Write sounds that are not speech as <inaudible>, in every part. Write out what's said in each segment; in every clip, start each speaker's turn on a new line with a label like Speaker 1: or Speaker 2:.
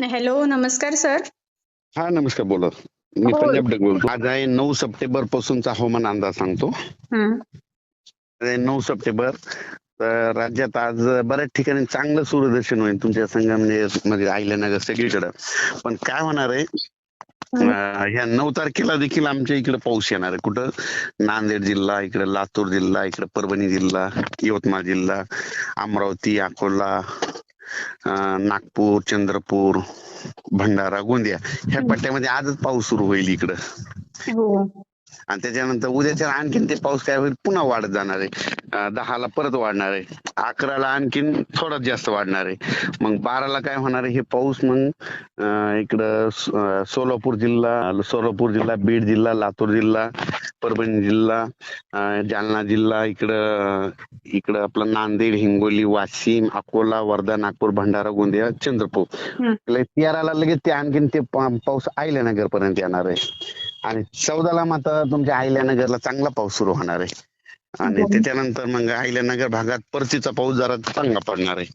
Speaker 1: Hello नमस्कार sir.
Speaker 2: हा नमस्कार बोला. मी
Speaker 1: हो.
Speaker 2: पंजाब डग बोलतो. आज आहे नऊ सप्टेंबर पासूनचा हवामान अंदाज सांगतो. नऊ सप्टेंबर. तर राज्यात आज बऱ्याच ठिकाणी चांगलं सूर्यदर्शन होईल तुमच्या संगमनेर म्हणजे अहिल्यानगर सगळीकडे. पण काय होणार आहे? ह्या नऊ तारखेला देखील आमच्या इकडे पाऊस येणार आहे. कुठं? नांदेड जिल्हा इकडे लातूर जिल्हा इकडे परभणी जिल्हा यवतमाळ जिल्हा अमरावती अकोला नागपूर चंद्रपूर भंडारा गोंदिया ह्या. पट्ट्यामध्ये आजच पाऊस सुरू होईल इकडं.
Speaker 1: हो.
Speaker 2: आणि त्याच्यानंतर उद्याच्या आणखीन ते पाऊस काय होईल? पुन्हा वाढत जाणार आहे. दहाला परत वाढणार आहे. अकराला आणखीन थोडा जास्त वाढणार आहे. मग बाराला काय होणार आहे? हे पाऊस मग अं, इकडं सोलापूर जिल्हा सोलापूर जिल्हा बीड जिल्हा लातूर जिल्हा परभणी जिल्हा जालना जिल्हा इकडं इकडं आपलं नांदेड हिंगोली वाशिम अकोला वर्धा नागपूर भंडारा गोंदिया चंद्रपूर. तेराला लगेच ते आणखीन ते पाऊस अहिल्यानगर पर्यंत येणार आहे. आणि चौदाला मात्र तुमच्या अहिल्यानगरला चांगला पाऊस सुरू होणार आहे. आणि. त्याच्यानंतर मग अहिल्यानगर भागात परतीचा पाऊस जरा चांगला पडणार आहे.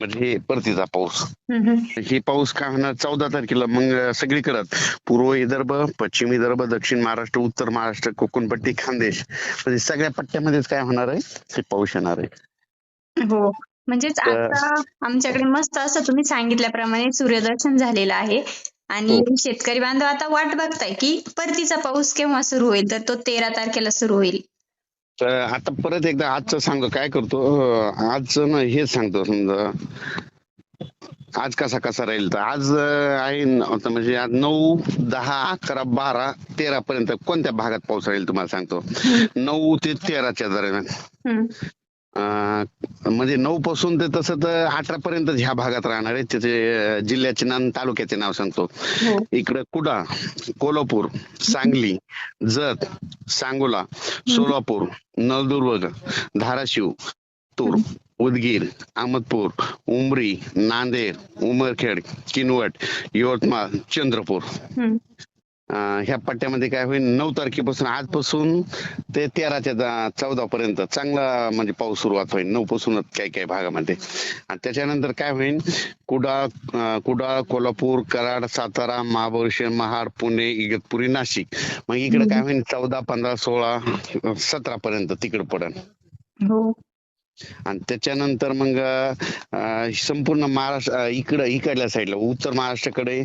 Speaker 2: म्हणजे हे परतीचा पाऊस.
Speaker 1: हं,
Speaker 2: पाऊस काय होणार? चौदा तारखेला मग सगळीकडे. पूर्व विदर्भ पश्चिम विदर्भ दक्षिण महाराष्ट्र उत्तर महाराष्ट्र कोकणपट्टी खानदेश. म्हणजे सगळ्या पट्ट्यामध्येच काय होणार आहे? हे पाऊस येणार आहे.
Speaker 1: हो. म्हणजेच आता आमच्याकडे मस्त असं तुम्ही सांगितल्याप्रमाणे सूर्यदर्शन झालेलं आहे. आणि
Speaker 2: हो.
Speaker 1: शेतकरी बांधव आता वाट बघताय की परतीचा पाऊस केव्हा सुरू होईल? तर तो तेरा तारखेला सुरू होईल.
Speaker 2: तर आता परत एकदा आजचं सांगतो काय करतो? आजचं ना हेच सांगतो समजा. आज कसा कसा राहील तर आज आहे आता म्हणजे आज नऊ दहा अकरा बारा तेरा पर्यंत कोणत्या भागात पाऊस राहील तुम्हाला सांगतो? नऊ ते तेराच्या दरम्यान. म्हणजे नऊ पासून ते तसं तर अठरा पर्यंत ह्या भागात राहणार आहे त्याचे जिल्ह्याचे नाव तालुक्याचे नाव सांगतो.
Speaker 1: हो.
Speaker 2: इकडं कुडा कोल्हापूर सांगली जत सांगोला सोलापूर नळदुर्ग धाराशिव तूर उदगीर अहमदपूर उमरी नांदेड उमरखेड किनवट यवतमाळ चंद्रपूर. ह्या पट्ट्यामध्ये काय होईल नऊ तारखेपासून आजपासून ते तेराच्या चौदा पर्यंत चांगला म्हणजे पाऊस सुरुवात होईल नऊ पासूनच काही काही भागामध्ये. आणि त्याच्यानंतर काय होईल कुडाळ कुडाळ कोल्हापूर कराड सातारा महाबळेश्वर महाड पुणे इगतपुरी नाशिक. मग इकडे काय होईल चौदा पंधरा सोळा सतरा पर्यंत तिकडे पडेल
Speaker 1: हो.
Speaker 2: आणि त्याच्यानंतर मग संपूर्ण महाराष्ट्र इकडं इकडल्या साईडला उत्तर महाराष्ट्राकडे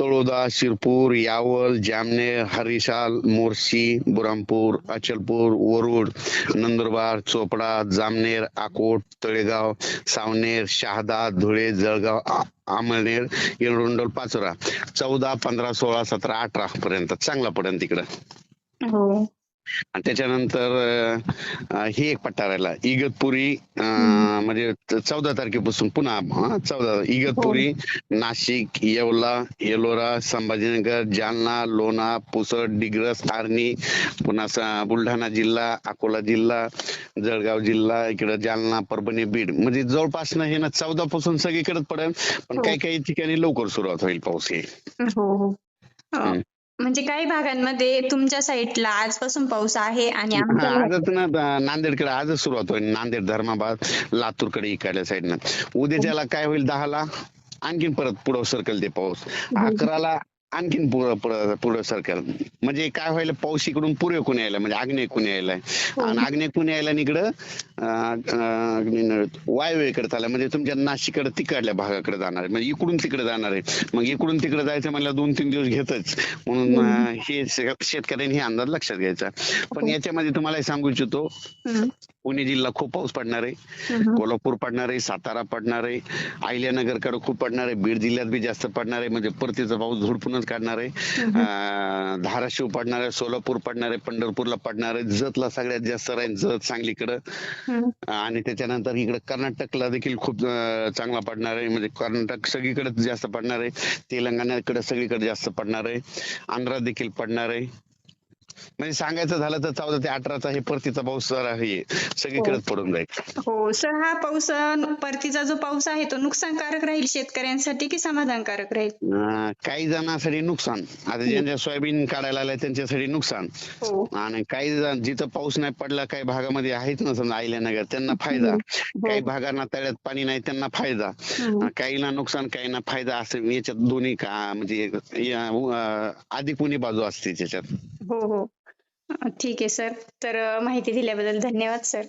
Speaker 2: तळोदा शिरपूर यावल जामनेर हरिशाल मोर्शी बुरामपूर अचलपूर वरुड नंदुरबार चोपडा जामनेर आकोट तळेगाव सावनेर शहादा धुळे जळगाव आमळनेर अमळनेर पाचोरा चौदा पंधरा सोळा सतरा अठरा पर्यंत चांगला पडेल तिकडं
Speaker 1: हो.
Speaker 2: आणि त्याच्यानंतर ही एक पट्टा राहिला इगतपुरी म्हणजे चौदा तारखेपासून पुन्हा हं, चौदा इगतपुरी नाशिक येवला येलोरा संभाजीनगर जालना लोणा पुसद डिग्रस आर्णी पुन्हा बुलढाणा जिल्हा अकोला जिल्हा जळगाव जिल्हा इकडे जालना परभणी बीड म्हणजे जवळपास ना हे ना चौदा पासून सगळीकडे पडेल. पण
Speaker 1: हो.
Speaker 2: काही काही ठिकाणी लवकर सुरुवात होईल पाऊस हे
Speaker 1: हो. हो
Speaker 2: हं.
Speaker 1: म्हणजे काही भागांमध्ये तुमच्या साईडला आजपासून पाऊस आहे आणि
Speaker 2: हा, आजच ना नांदेडकडे आजच सुरुवात होईल. नांदेड धर्माबाद लातूरकडे इकडल्या साईडनं. उद्याच्याला काय होईल दहाला आणखीन परत पुढं सरकल ते पाऊस. अकराला आणखीन पुढं पुढं म्हणजे काय व्हायला पाऊस इकडून पूर्वेकडून यायला म्हणजे आग्नेयकडून यायला आणि आग्नेयकडून यायला इकडं वायव्येकडे चालला. म्हणजे तुमच्या नाशिककडे तिकडल्या भागाकडे जाणार आहे. म्हणजे इकडून तिकडे जाणार आहे. मग इकडून तिकडे जायचं म्हणलं दोन तीन दिवस घेतच. म्हणून हे शेतकऱ्यांनी हे अंदाज लक्षात घ्यायचा. पण याच्यामध्ये तुम्हाला हे सांगू इच्छितो.
Speaker 1: हं.
Speaker 2: पुणे जिल्हा खूप पाऊस पडणार आहे.
Speaker 1: हं, हं.
Speaker 2: कोल्हापूर पडणार आहे. सातारा पडणार आहे. अहिल्यानगरकडे खूप पडणार आहे. बीड जिल्ह्यात बी जास्त पडणार आहे. म्हणजे परतीचा पाऊस झोडपूनच काढणार आहे. धाराशिव पडणार आहे. सोलापूर पडणार आहे. पंढरपूरला पडणार आहे. जतला सगळ्यात जास्त राहील जत सांगलीकडं.
Speaker 1: हं. <laughs>
Speaker 2: आणि त्याच्यानंतर इकडे कर्नाटकला देखील खूप चांगला पडणार आहे. म्हणजे कर्नाटक सगळीकडे जास्त पडणार आहे. तेलंगणाकडे सगळीकडे जास्त पडणार आहे. आंध्रात देखील पडणार आहे. म्हणजे सांगायचं झालं तर चौदा ते अठराचा हे परतीचा पाऊस जरा हे सगळीकडे पडून जाईल.
Speaker 1: हो सर हा पाऊस परतीचा जो पाऊस आहे तो नुकसानकारक राहील शेतकऱ्यांसाठी की समाधानकारक राहील?
Speaker 2: काही जणांसाठी नुकसान. आता ज्यांच्या सोयाबीन काढायला आलाय त्यांच्यासाठी नुकसान.
Speaker 1: हो.
Speaker 2: आणि काही जण जिथं पाऊस नाही पडला काही भागामध्ये आहेत ना समजा आयल्यानगर त्यांना फायदा. काही भागांना तळ्यात पाणी नाही त्यांना फायदा. काहींना नुकसान काहींना फायदा असं याच्यात दोन्ही का म्हणजे अधिक उणी बाजू असते त्याच्यात.
Speaker 1: हो हो. ठीक आहे सर. तर माहिती दिल्याबद्दल धन्यवाद सर.